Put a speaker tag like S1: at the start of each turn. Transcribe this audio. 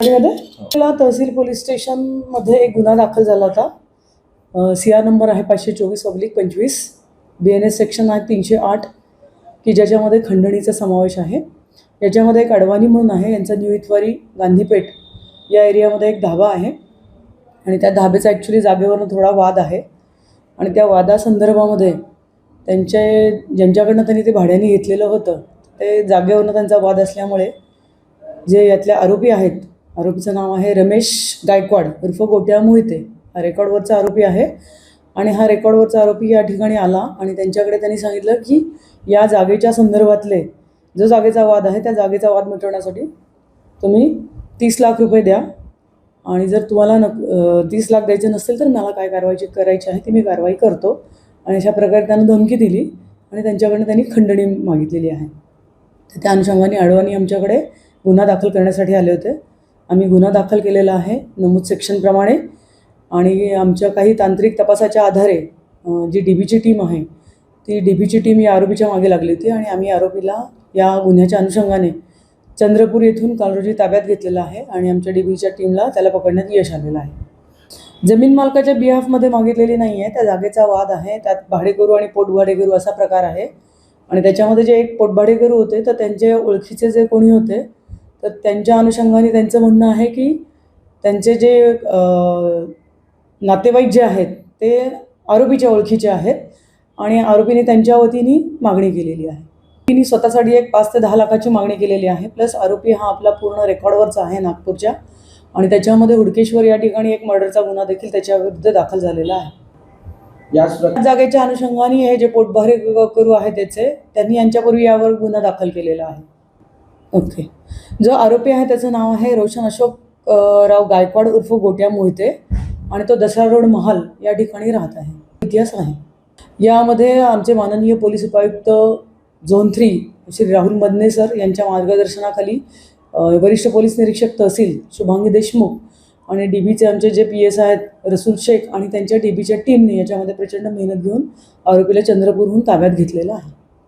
S1: मध्ये? तहसील पोलीस स्टेशनमध्ये एक गुन्हा दाखल झाला होता. सी आर नंबर आहे पाचशे चोवीस पब्लिक पंचवीस बी एन एस सेक्शन आहे तीनशे आठ की ज्याच्यामध्ये खंडणीचा समावेश आहे. याच्यामध्ये एक अडवाणी म्हणून आहे यांचा न्यू इतवारी गांधीपेठ या एरियामध्ये एक धाबा आहे. आणि त्या धाब्याचा ॲक्च्युली जागेवरनं थोडा वाद आहे. आणि त्या वादासंदर्भामध्ये त्यांचे ज्यांच्याकडनं त्यांनी ते भाड्याने घेतलेलं होतं ते जागेवरनं त्यांचा वाद असल्यामुळे जे यातले आरोपी आहेत आरोपीचं नाव आहे रमेश गायकवाड उर्फ गोट्या मोहिते. हा रेकॉर्डवरचा आरोपी आहे आणि हा रेकॉर्डवरचा आरोपी या ठिकाणी आला आणि त्यांच्याकडे त्यांनी सांगितलं की या जागेच्या संदर्भातले जो जागेचा वाद आहे त्या जागेचा वाद मिटवण्यासाठी तुम्ही तीस लाख रुपये द्या आणि जर तुम्हाला नक तीस लाख द्यायचे नसेल तर मला काय कारवाई करायची आहे ती मी कारवाई करतो. आणि अशा प्रकारे त्यांना धमकी दिली आणि त्यांच्याकडनं त्यांनी खंडणी मागितलेली आहे. तर त्या अनुषंगाने अडवाणी आमच्याकडे गुन्हा दाखल करण्यासाठी आले होते. आम्ही गुन्हा दाखल केलेला आहे नमूद सेक्शनप्रमाणे. आणि आमच्या काही तांत्रिक तपासाच्या आधारे जी डी बीची टीम आहे ती डी बीची टीम या आरोपीच्या मागे लागली होती आणि आम्ही आरोपीला या गुन्ह्याच्या अनुषंगाने चंद्रपूर येथून काल रोजी ताब्यात घेतलेला आहे आणि आमच्या डी बीच्या टीमला त्याला पकडण्यात यश आलेलं आहे. जमीन मालकाच्या बिहाफमध्ये मागितलेली नाही आहे त्या जागेचा वाद आहे त्यात भाडेकरू आणि पोटभाडेकरू असा प्रकार आहे. आणि त्याच्यामध्ये जे एक पोटभाडेकरू होते तर त्यांचे ओळखीचे जे कोणी होते तर त्यांच्या अनुषंगाने त्यांचं म्हणणं आहे की त्यांचे जे नातेवाईक जे आहेत ते आरोपीच्या ओळखीचे आहेत आणि आरोपीने त्यांच्या वतीने मागणी केलेली आहे. तिने स्वतःसाठी एक पाच ते दहा लाखाची मागणी केलेली आहे प्लस आरोपी हा आपला पूर्ण रेकॉर्डवरचा आहे नागपूरच्या आणि त्याच्यामध्ये हुडकेश्वर या ठिकाणी एक मर्डरचा गुन्हा देखील त्याच्याविरुद्ध दाखल झालेला आहे.
S2: प्रकारे
S1: जागेच्या अनुषंगाने हे जे पोटभारे करू आहे त्याचे त्यांनी यांच्यापूर्वी यावर गुन्हा दाखल केलेला आहे. ओके. जो आरोपी आहे त्याचं नाव आहे रोशन अशोक राव गायकवाड उर्फ गोट्या मोहिते आणि तो दसरा रोड महाल या ठिकाणी राहत आहे. इतिहास आहे. यामध्ये आमचे माननीय पोलीस उपायुक्त zone three Shri Rahul Madane sir यांच्या मार्गदर्शनाखाली वरिष्ठ पोलीस निरीक्षक तहसील शुभांगी देशमुख आणि डी बीचे आमचे जे पी एस आहेत रसूल शेख आणि त्यांच्या डी बीच्या टीमने याच्यामध्ये प्रचंड मेहनत घेऊन आरोपीला चंद्रपूरहून ताब्यात घेतलेलं आहे.